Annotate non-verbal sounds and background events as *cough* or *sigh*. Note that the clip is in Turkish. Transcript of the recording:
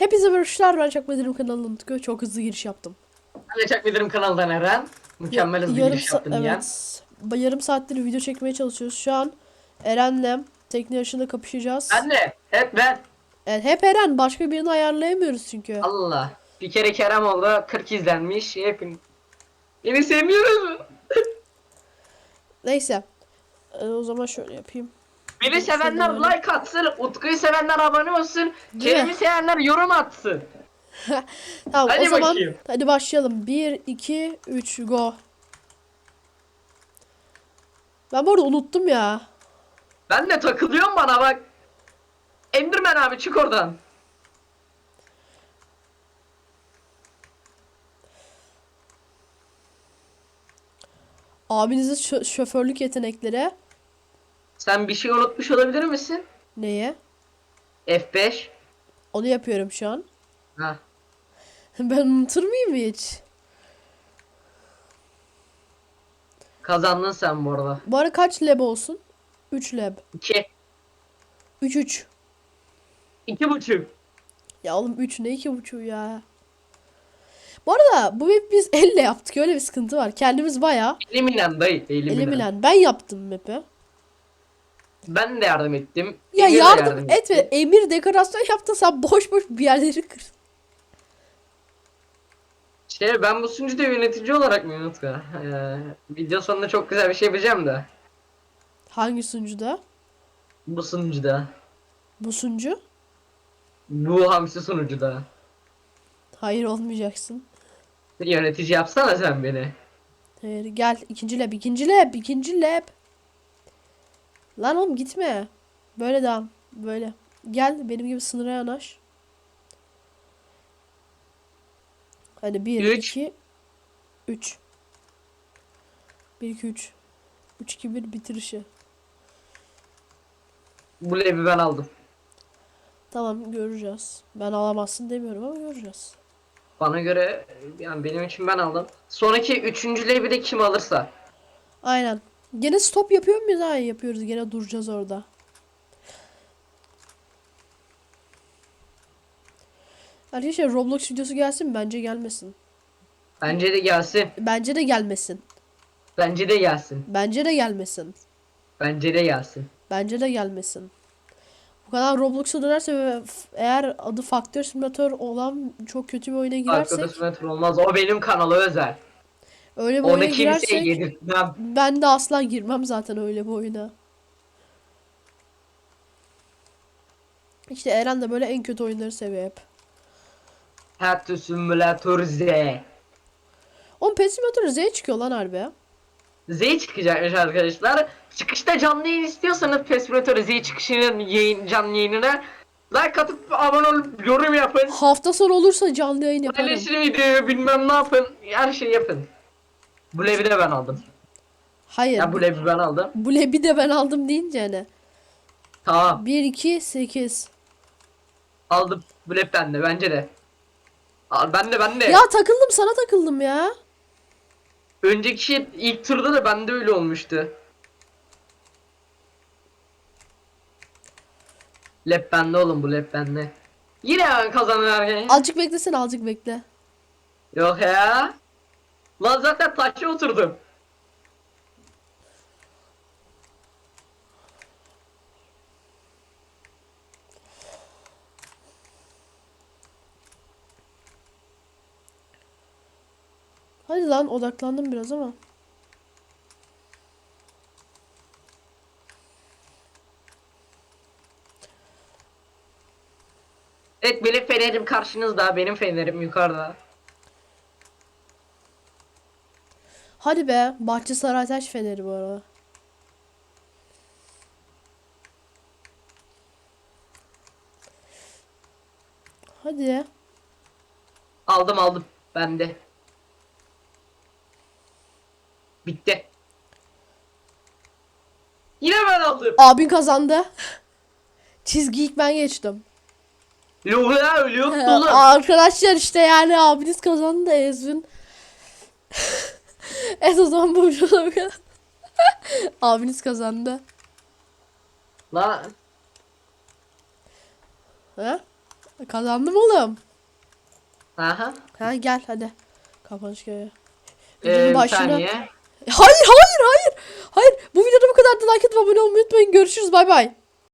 Hepinize merhabalar ben Çakma Dilim kanalına Utku. Çok hızlı giriş yaptım. Ben de Çak Bildirim kanaldan Eren. Mükemmel hızlı yarım, giriş yaptın ya. evet. Ba- yarım saattir video çekmeye çalışıyoruz. Şu an Eren'le tekne yarışında kapışacağız. De. Hep ben. Evet, hep Eren. Başka birini ayarlayamıyoruz çünkü. Allah. Bir kere Kerem oldu. 40 izlenmiş. Hepin. Beni sevmiyoruz mu? *laughs* Neyse. Ee, o zaman şöyle yapayım. Beni sevenler like atsın. Utku'yu sevenler abone olsun. Değil Kerem'i mi? sevenler yorum atsın. *laughs* Tamam Hadi o zaman bakayım. hadi başlayalım. 1, 2, 3, go. Ben bu arada unuttum ya. Ben de takılıyorum bana bak. Enderman abi çık oradan. Abinizin şö- şoförlük yetenekleri. Sen bir şey unutmuş olabilir misin? Neye? F5. Onu yapıyorum şu an. Ha. *laughs* Ben unutur muyum hiç? Kazandın sen bu arada. Bu ara kaç lab olsun? 3 lab. 2. 3 3. 2 buçuk. Ya oğlum 3 ne 2,5 ya. Bu arada bu map biz elle yaptık. Öyle bir sıkıntı var. Kendimiz baya Eliminen dayı. Eliminen. eliminen. Ben yaptım map'i. Ben de yardım ettim. Ya Emir de yardım et etti. Emir dekorasyon yaptı. Sen boş boş bir yerleri kır. Şey ben bu sunucuda yönetici olarak mı Utku? Ee, video sonunda çok güzel bir şey yapacağım da. Hangi sunucuda? Bu sunucuda. Bu sunucu? Bu hamsi sunucuda. Hayır olmayacaksın. Yönetici yapsana sen beni. Hayır gel ikinci lab ikinci lab ikinci lab. Lan oğlum gitme. Böyle devam. Böyle. Gel benim gibi sınıra yanaş. Hadi 1 Üç. 2 3 1 2 3 3 2 1 bitirişi. Bu levi ben aldım. Tamam göreceğiz. Ben alamazsın demiyorum ama göreceğiz. Bana göre yani benim için ben aldım. Sonraki üçüncü levi de kim alırsa. Aynen. Gene stop yapıyor muyuz? Ha yapıyoruz. Gene duracağız orada. Arkadaşlar Roblox videosu gelsin mi? Bence gelmesin. Bence de gelsin. Bence de gelmesin. Bence de gelsin. Bence de gelmesin. Bence de gelsin. Bence de gelmesin. Bu kadar Roblox'a dönerse ve eğer adı Faktör Simulator olan çok kötü bir oyuna girersek Arkadaş metre olmaz. O benim kanalı özel. Öyle bir Onu oyuna girersek yedirtmem. ben de asla girmem zaten öyle bir oyuna. İşte Eren de böyle en kötü oyunları seviyor hep. Hatta Simulator Z. Oğlum Pet Simulator Z çıkıyor lan harbi. Z çıkacakmış arkadaşlar. Çıkışta canlı yayın istiyorsanız PES Simulator Z çıkışının yayın, canlı yayınına like atıp abone olup yorum yapın. Hafta sonu olursa canlı yayın yaparım. Paylaşın videoyu bilmem ne yapın. Her şeyi yapın. Bu levi de ben aldım. Hayır. Ya bu levi ben aldım. bu lebi de ben aldım deyince hani. Tamam 1 2 8. aldım. Bu levi bende bence de. Al, ben de ben de. Ya takıldım sana takıldım ya. Önceki şey ilk turda da bende öyle olmuştu. Lep bende oğlum bu lep bende. Yine ben kazanırken. Azıcık beklesene azıcık bekle. Yok ya. Lan zaten taşa oturdum. Hadi lan odaklandım biraz ama. Evet benim fenerim karşınızda. Benim fenerim yukarıda. Hadi be. Bahçesaray Taş Feneri bu arada. Hadi. Aldım aldım. Bende. Bitti. Yine ben aldım. Abin kazandı. Çizgi ilk ben geçtim. Yok ya öyle yok. *laughs* Arkadaşlar işte yani abiniz kazandı Ezvin. *laughs* evet o zaman bu videoda *laughs* abiniz kazandı. Lan Ha? Kazandım oğlum. Aha. Ha gel hadi. Kapanış göğe. Ee, başına. Hayır hayır hayır. Hayır. Bu videoda bu kadar da like atıp abone olmayı unutmayın. Görüşürüz bay bay.